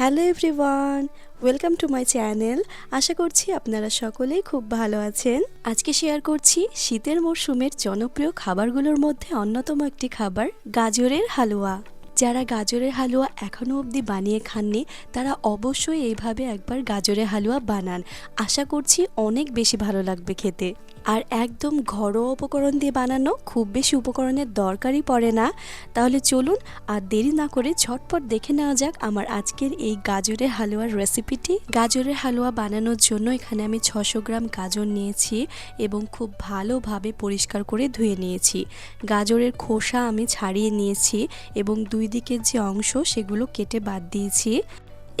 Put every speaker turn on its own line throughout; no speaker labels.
Hello everyone, welcome to my channel. আশা করছি আপনারা সকলেই খুব ভালো আছেন। আজকে শেয়ার করছি শীতের মরশুমের জনপ্রিয় খাবারগুলোর মধ্যে অন্যতম একটি খাবার, গাজরের হালুয়া। যারা গাজরের হালুয়া এখনও অবধি বানিয়ে খাননি, তারা অবশ্যই এইভাবে একবার গাজরের হালুয়া বানান। আশা করছি অনেক বেশি ভালো লাগবে খেতে। আর একদম ঘরোয়া উপকরণ দিয়ে বানানো খুব বেশি উপকরণের দরকারই পড়ে না। তাহলে চলুন আর দেরি না করে ঝটপট দেখে নেওয়া যাক আমার আজকের এই গাজরের হালুয়ার রেসিপিটি। গাজরের হালুয়া বানানোর জন্য এখানে আমি ছশো গ্রাম গাজর নিয়েছি এবং খুব ভালোভাবে পরিষ্কার করে ধুয়ে নিয়েছি। গাজরের খোসা আমি ছাড়িয়ে নিয়েছি এবং দুই দিকের যে অংশ সেগুলো কেটে বাদ দিয়েছি।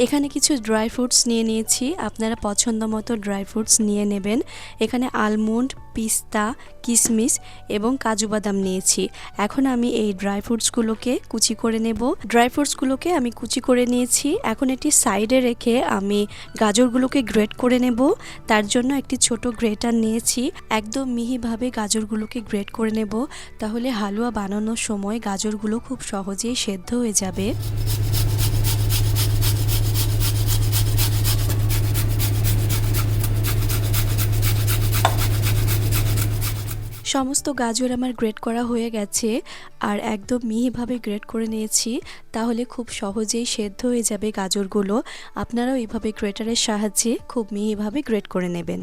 এখানে কিছু ড্রাই ফ্রুটস নিয়ে নিয়েছি। আপনারা পছন্দ মতো ড্রাই ফ্রুটস নিয়ে নেবেন। এখানে আলমন্ড পিস্তা কিশমিশ এবং কাজু বাদাম নিয়েছি। এখন আমি এই ড্রাই ফ্রুটসগুলোকে কুচি করে নেব। ড্রাই ফ্রুটসগুলোকে আমি কুচি করে নিয়েছি। এখন এটি সাইডে রেখে আমি গাজরগুলোকে গ্রেট করে নেব। তার জন্য একটি ছোট গ্রেটার নিয়েছি। একদম মিহিভাবে গাজরগুলোকে গ্রেট করে নেব। তাহলে হালুয়া বানানোর সময় গাজরগুলো খুব সহজেই সেদ্ধ হয়ে যাবে। সমস্ত গাজর আমার গ্রেড করা হয়ে গেছে আর একদম মিহিভাবে গ্রেড করে নিয়েছি, তাহলে খুব সহজেই সেদ্ধ হয়ে যাবে গাজরগুলো। আপনারাও এভাবে গ্রেটারের সাহায্যে খুব মিহিভাবে গ্রেড করে নেবেন।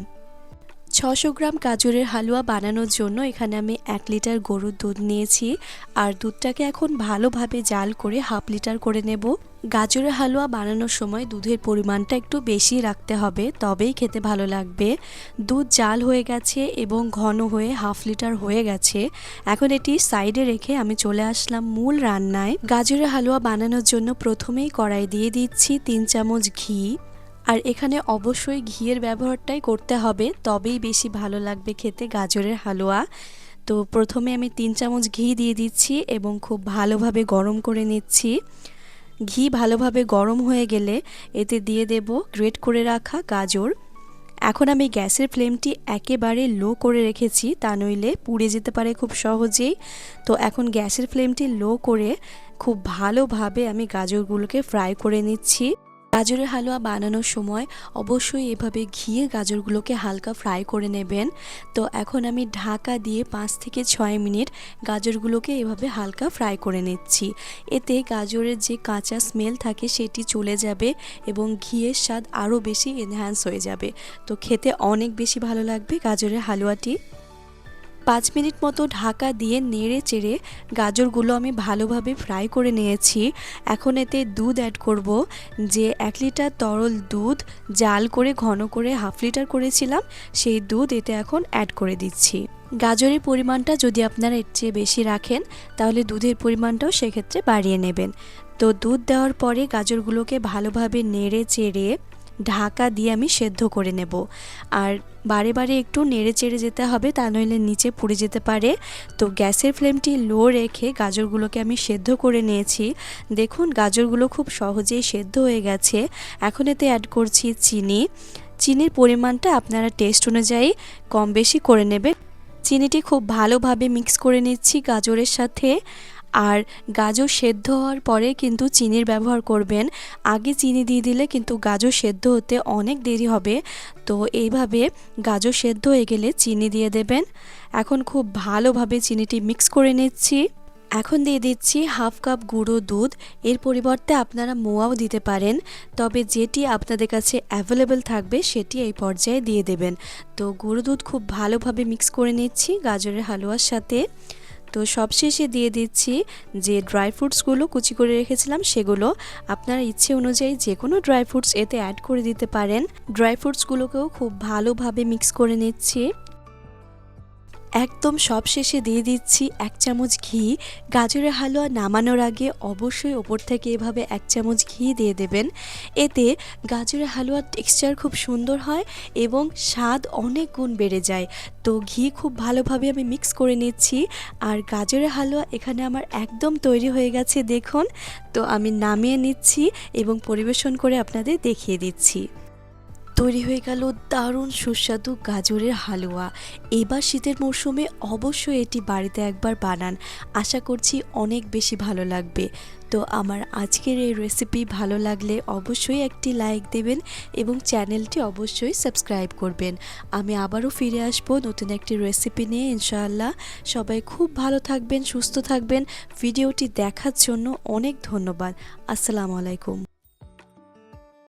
ছশো গ্রাম গাজরের হালুয়া বানানোর জন্য এখানে আমি এক লিটার গরুর দুধ নিয়েছি। আর দুধটাকে এখন ভালোভাবে জাল করে হাফ লিটার করে নেব। গাজরের হালুয়া বানানোর সময় দুধের পরিমাণটা একটু বেশি রাখতে হবে, তবেই খেতে ভালো লাগবে। দুধ জাল হয়ে গেছে এবং ঘন হয়ে হাফ লিটার হয়ে গেছে। এখন এটি সাইডে রেখে আমি চলে আসলাম মূল রান্নায়। গাজরের হালুয়া বানানোর জন্য প্রথমেই কড়াই দিয়ে দিচ্ছি তিন চামচ ঘি। আর এখানে অবশ্যই ঘিয়ের ব্যবহারটাই করতে হবে, তবেই বেশি ভালো লাগবে খেতে গাজরের হালুয়া। তো প্রথমে আমি তিন চামচ ঘি দিয়ে দিচ্ছি এবং খুব ভালোভাবে গরম করে নিচ্ছি। ঘি ভালোভাবে গরম হয়ে গেলে এতে দিয়ে দেব গ্রেট করে রাখা গাজর। এখন আমি গ্যাসের ফ্লেমটি একেবারে লো করে রেখেছি, তা নইলে পুড়ে যেতে পারে খুব সহজেই। তো এখন গ্যাসের ফ্লেমটি লো করে খুব ভালোভাবে আমি গাজরগুলোকে ফ্রাই করে নিচ্ছি। গাজরের হালুয়া বানানোর সময় অবশ্যই এভাবে ঘিয়ে গাজরগুলোকে হালকা ফ্রাই করে নেবেন। তো এখন আমি ঢাকা দিয়ে পাঁচ থেকে ছয় মিনিট গাজরগুলোকে এভাবে হালকা ফ্রাই করে নিচ্ছি। এতে গাজরের যে কাঁচা স্মেল থাকে সেটি চলে যাবে এবং ঘিয়ের স্বাদ আরও বেশি এনহ্যান্স হয়ে যাবে। তো খেতে অনেক বেশি ভালো লাগবে গাজরের হালুয়াটি। পাঁচ মিনিট মতো ঢাকা দিয়ে নেড়ে চেড়ে গাজরগুলো আমি ভালোভাবে ফ্রাই করে নিয়েছি। এখন এতে দুধ অ্যাড করব। যে এক লিটার তরল দুধ জাল করে ঘন করে হাফ লিটার করেছিলাম, সেই দুধ এতে এখন অ্যাড করে দিচ্ছি। গাজরের পরিমাণটা যদি আপনারা এর চেয়ে বেশি রাখেন, তাহলে দুধের পরিমাণটাও সেক্ষেত্রে বাড়িয়ে নেবেন। তো দুধ দেওয়ার পরে গাজরগুলোকে ভালোভাবে নেড়ে চেড়ে ঢাকা দিয়ে আমি সেদ্ধ করে নেব। আর বারে বারে একটু নেড়ে চেড়ে যেতে হবে, তা নইলে নিচে পুড়ে যেতে পারে। তো গ্যাসের ফ্লেমটি লো রেখে গাজরগুলোকে আমি সেদ্ধ করে নিয়েছি। দেখুন, গাজরগুলো খুব সহজেই সেদ্ধ হয়ে গেছে। এখন এতে অ্যাড করছি চিনি। চিনির পরিমাণটা আপনারা টেস্ট অনুযায়ী কম বেশি করে নেবে চিনিটি খুব ভালোভাবে মিক্স করে নিচ্ছি গাজরের সাথে। আর গাজর সেদ্ধ হওয়ার পরে কিন্তু চিনির ব্যবহার করবেন। আগে চিনি দিয়ে দিলে কিন্তু গাজর সেদ্ধ হতে অনেক দেরি হবে। তো এইভাবে গাজর সেদ্ধ হয়ে গেলে চিনি দিয়ে দেবেন। এখন খুব ভালোভাবে চিনিটি মিক্স করে নিচ্ছি। এখন দিয়ে দিচ্ছি হাফ কাপ গুঁড়ো দুধ। এর পরিবর্তে আপনারা মোয়াও দিতে পারেন। তবে যেটি আপনাদের কাছে অ্যাভেলেবেল থাকবে সেটি এই পর্যায়ে দিয়ে দেবেন। তো গুঁড়ো দুধ খুব ভালোভাবে মিক্স করে নিচ্ছি গাজরের হালুয়ার সাথে। তো সবশেষে দিয়ে দিচ্ছি যে ড্রাই ফ্রুটসগুলো কুচি করে রেখেছিলাম, সেগুলো আপনার ইচ্ছে অনুযায়ী যে কোনো ড্রাই ফ্রুটস এতে অ্যাড করে দিতে পারেন। ড্রাই ফ্রুটসগুলোকেও খুব ভালোভাবে মিক্স করে নিচ্ছি। একদম সব শেষে দিয়ে দিচ্ছি এক চামচ ঘি। গাজরের হালুয়া নামানোর আগে অবশ্যই ওপর থেকে এভাবে এক চামচ ঘি দিয়ে দেবেন। এতে গাজরের হালুয়ার টেক্সচার খুব সুন্দর হয় এবং স্বাদ অনেক গুণ বেড়ে যায়। তো ঘি খুব ভালোভাবে আমি মিক্স করে নিচ্ছি। আর গাজরের হালুয়া এখানে আমার একদম তৈরি হয়ে গেছে, দেখুন। তো আমি নামিয়ে নিচ্ছি এবং পরিবেশন করে আপনাদের দেখিয়ে দিচ্ছি। তৈরি হয়ে গেল দারুণ সুস্বাদু গাজরের হালুয়া। এবার শীতের মরশুমে অবশ্যই এটি বাড়িতে একবার বানান। আশা করছি অনেক বেশি ভালো লাগবে। তো আমার আজকের এই রেসিপি ভালো লাগলে অবশ্যই একটি লাইক দেবেন এবং চ্যানেলটি অবশ্যই সাবস্ক্রাইব করবেন। আমি আবারও ফিরে আসব নতুন একটি রেসিপি নিয়ে, ইনশাআল্লাহ। সবাই খুব ভালো থাকবেন, সুস্থ থাকবেন। ভিডিওটি দেখার জন্য অনেক ধন্যবাদ। আসসালামু আলাইকুম।